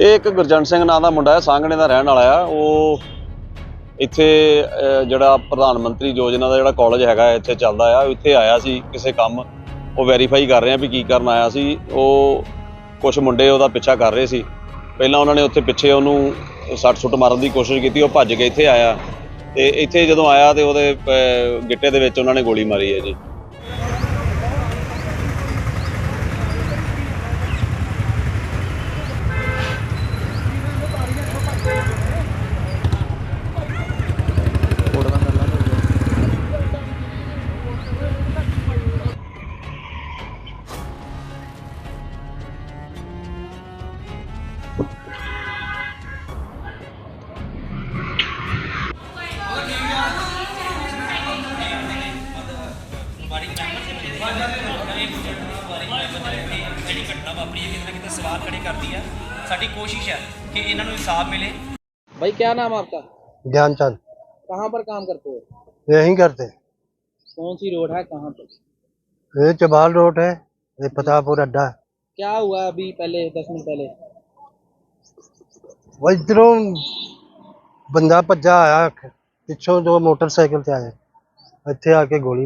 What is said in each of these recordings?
ਇਹ ਇੱਕ ਗੁਰਜੰਟ ਸਿੰਘ ਨਾਂ ਦਾ ਮੁੰਡਾ ਹੈ ਸਾਂਗਣੇ ਦਾ ਰਹਿਣ ਵਾਲਾ ਆ। ਉਹ ਇੱਥੇ ਜਿਹੜਾ ਪ੍ਰਧਾਨ ਮੰਤਰੀ ਯੋਜਨਾ ਦਾ ਜਿਹੜਾ ਕਾਲਜ ਹੈਗਾ ਇੱਥੇ ਚੱਲਦਾ ਆ। ਇੱਥੇ ਆਇਆ ਸੀ ਕਿਸੇ ਕੰਮ ਉਹ ਵੈਰੀਫਾਈ ਕਰ ਰਹੇ ਆ ਵੀ ਕੀ ਕਰਨ ਆਇਆ ਸੀ। ਉਹ ਕੁਝ ਮੁੰਡੇ ਉਹਦਾ ਪਿੱਛਾ ਕਰ ਰਹੇ ਸੀ। ਪਹਿਲਾਂ ਉਹਨਾਂ ਨੇ ਉੱਥੇ ਪਿੱਛੇ ਉਹਨੂੰ ਸੱਟ ਸੁੱਟ ਮਾਰਨ ਦੀ ਕੋਸ਼ਿਸ਼ ਕੀਤੀ ਉਹ ਭੱਜ ਕੇ ਇੱਥੇ ਆਇਆ। ਤੇ ਇੱਥੇ ਜਦੋਂ ਆਇਆ ਤੇ ਉਹਦੇ ਅਹ, ਗਿੱਟੇ ਦੇ ਵਿੱਚ ਉਹਨਾਂ ਨੇ ਗੋਲੀ ਮਾਰੀ ਹੈ ਜੀ। ਜਿਹੜੀ ਘਟਨਾ ਵਾਪਰੀ ਹੈ ਕਿਤੇ ਨਾ ਕਿਤੇ ਸਵਾਲ ਖੜੇ ਕਰਦੀ ਹੈ ਸਾਡੀ ਕੋਸ਼ਿਸ਼ ਹੈ ਕਿ ਇਹਨਾਂ ਨੂੰ ਇਨਸਾਫ ਮਿਲੇ भाई क्या नाम आपका ध्यानचंद कहाँ पर काम करते हो यही करते हैं। कौन सी रोड है कहाँ पर ये चबाल रोड है ये फताहपुर अड्डा है क्या हुआ अभी पहले दस मिनट पहले वो इधरों ਬੰਦਾ ਭੱਜਾ ਆਇਆ ਪਿੱਛੋਂ ਜੋ ਮੋਟਰਸਾਈਕਲ ਤੇ ਆਏ ਇੱਥੇ ਆ ਕੇ ਗੋਲੀ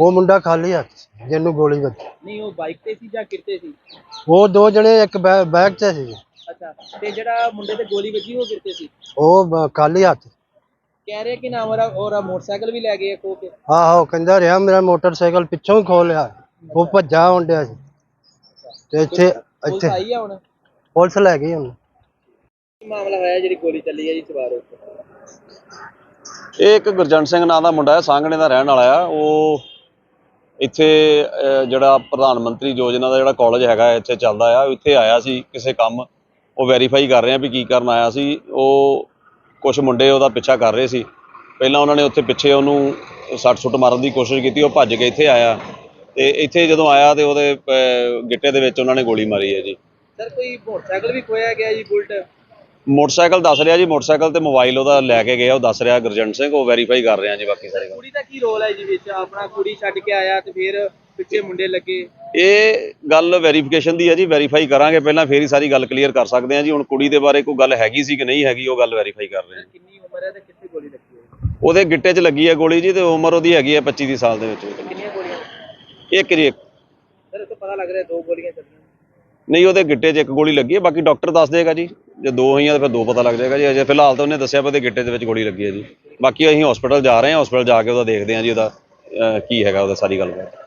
ਉਹ ਮੁੰਡਾ? ਖਾਲੀ ਹੱਥ ਜਿਹਨੂੰ ਗੋਲੀ ਵੱਜੀ। ਨਹੀਂ ਉਹ ਬਾਈਕ ਤੇ ਸੀ ਜਾਂ ਕਿਰਤੇ ਸੀ? ਉਹ ਦੋ ਜਣੇ ਇੱਕ ਬੈਗ 'ਚ ਸੀ ਅੱਛਾ ਤੇ ਜਿਹੜਾ ਮੁੰਡੇ ਤੇ ਗੋਲੀ ਵੱਜੀ ਉਹ ਕਿਰਤੇ ਸੀ? ਉਹ ਖਾਲੀ ਹੱਥ। ਕਹਿ ਰਹੇ ਕਿ ਨਾ ਮੇਰਾ ਔਰ ਮੋਟਰਸਾਈਕਲ ਵੀ ਲੈ ਗਏ ਖੋ ਕੇ। ਆਹੋ ਕਹਿੰਦਾ ਰਿਹਾ ਮੇਰਾ ਮੋਟਰਸਾਈਕਲ ਪਿੱਛੋਂ ਹੀ ਖੋਹ ਲਿਆ। ਉਹ ਭੱਜਾ ਆਉਣ ਸੀ। ਤੇ ਇੱਥੇ ਪੁਲਿਸ ਇੱਥੇ ਪੁਲਿਸ ਲੈ ਗਈ ਉਹਨੂੰ। ਮਾਮਲਾ ਹੋਇਆ ਜਿਹੜੀ ਗੋਲੀ ਚੱਲੀ ਹੈ ਜੀ ਸਵਾਰ ਉੱਤੇ? ਇਹ ਇੱਕ ਗੁਰਜੰਟ ਸਿੰਘ ਨਾਂ ਦਾ ਮੁੰਡਾ ਹੈ, ਸਾਂਗਣੇ ਦਾ ਰਹਿਣ ਵਾਲਾ ਆ। ਉਹ ਇੱਥੇ ਜਿਹੜਾ ਪ੍ਰਧਾਨ ਮੰਤਰੀ ਯੋਜਨਾ ਦਾ ਜਿਹੜਾ ਕਾਲਜ ਹੈਗਾ, ਇੱਥੇ ਚੱਲਦਾ ਆ। ਇੱਥੇ ਆਇਆ ਸੀ ਕਿਸੇ ਕੰਮ। ਉਹ ਵੈਰੀਫਾਈ ਕਰ ਰਹੇ ਆ ਵੀ ਕੀ ਕਰਨ ਆਇਆ ਸੀ। ਉਹ ਕੁਝ ਮੁੰਡੇ ਉਹਦਾ ਪਿੱਛਾ ਕਰ ਰਹੇ ਸੀ। ਪਹਿਲਾਂ ਉਹਨਾਂ ਨੇ ਉੱਥੇ ਪਿੱਛੇ ਉਹਨੂੰ ਸੱਟ ਸੁੱਟ ਮਾਰਨ ਦੀ ਕੋਸ਼ਿਸ਼ ਕੀਤੀ। ਉਹ ਭੱਜ ਕੇ ਇੱਥੇ ਆਇਆ। ਤੇ ਇੱਥੇ ਜਦੋਂ ਆਇਆ ਤੇ ਉਹਦੇ ਗਿੱਟੇ ਦੇ ਵਿੱਚ ਉਹਨਾਂ ਨੇ ਗੋਲੀ ਮਾਰੀ ਹੈ ਜੀ। ਸਰ, ਕੋਈ ਮੋਟਰਸਾਈਕਲ ਵੀ ਖੋਇਆ ਗਿਆ ਜੀ, ਬੁਲਟ? ਮੋਟਰਸਾਈਕਲ ਦੱਸ ਰਿਹਾ ਜੀ ਮੋਟਰਸਾਈਕਲ ਤੇ ਮੋਬਾਈਲ ਉਹਦਾ ਲੈ ਕੇ ਗਿਆ ਉਹ ਦੱਸ ਰਿਹਾ ਗੁਰਜੰਟ ਸਿੰਘ ਉਹ ਵੈਰੀਫਾਈ ਕਰ ਰਹੇ ਜੀ ਬਾਕੀ ਸਾਰੀ ਗੱਲ। ਕੁੜੀ ਦਾ ਕੀ ਰੋਲ ਹੈ ਜੀ ਵਿੱਚ? ਆਪਣਾ ਕੁੜੀ ਛੱਡ ਕੇ ਆਇਆ ਤੇ ਫਿਰ ਪਿੱਛੇ ਮੁੰਡੇ ਲੱਗੇ। ਇਹ ਗੱਲ ਵੈਰੀਫਿਕੇਸ਼ਨ ਦੀ ਹੈ ਜੀ ਵੈਰੀਫਾਈ ਕਰਾਂਗੇ ਪਹਿਲਾਂ ਫੇਰ ਹੀ ਸਾਰੀ ਗੱਲ ਕਲੀਅਰ ਕਰ ਸਕਦੇ ਹਾਂ ਜੀ। ਹੁਣ ਕੁੜੀ ਦੇ ਬਾਰੇ ਕੋਈ ਗੱਲ ਹੈਗੀ ਸੀ ਕਿ ਨਹੀਂ ਹੈਗੀ ਉਹ ਗੱਲ ਵੈਰੀਫਾਈ ਕਰ ਰਹੇ ਹਾਂ ਕਿੰਨੀ ਉਮਰ ਹੈ ਤੇ ਕਿੱਥੇ ਗੋਲੀ ਲੱਗੀ ਹੈ? ਉਹਦੇ ਗਿੱਟੇ 'ਚ ਲੱਗੀ ਹੈ ਗੋਲੀ ਜੀ ਤੇ ਉਮਰ ਉਹਦੀ ਹੈਗੀ ਹੈ 25 ਦੀ ਸਾਲ ਦੇ ਵਿੱਚ। ਕਿੰਨੀਆਂ ਗੋਲੀਆਂ? ਇੱਕ ਜੀ ਇੱਕ। ਸਰ ਇਹ ਤਾਂ ਪਤਾ ਲੱਗ ਰਿਹਾ ਦੋ ਗੋਲੀਆਂ ਚੱਲੀਆਂ। ਨਹੀਂ ਉਹਦੇ ਗਿੱਟੇ 'ਚ ਇੱਕ ਗੋਲੀ ਲੱਗੀ ਹੈ ਬਾਕੀ ਡਾਕਟਰ ਦੱਸ ਦੇਗਾ ਜੀ। ਜੇ ਦੋ ਹੋਈਆਂ ਤਾਂ ਫਿਰ ਦੋ ਪਤਾ ਲੱਗ ਜਾਏਗਾ ਜੀ। ਅਜੇ ਫਿਲਹਾਲ ਤਾਂ ਉਹਨੇ ਦੱਸਿਆ ਵੀ ਉਹਦੇ ਗਿੱਟੇ ਦੇ ਵਿੱਚ ਗੋਲੀ ਲੱਗੀ ਹੈ ਜੀ। ਬਾਕੀ ਅਸੀਂ ਹਸਪੀਟਲ ਜਾ ਰਹੇ ਹਾਂ ਹਸਪੀਟਲ ਜਾ ਕੇ ਉਹਦਾ ਦੇਖਦੇ ਹਾਂ ਜੀ ਉਹਦਾ ਅਹ, ਕੀ ਹੈਗਾ ਉਹਦਾ ਸਾਰੀ ਗੱਲਬਾਤ।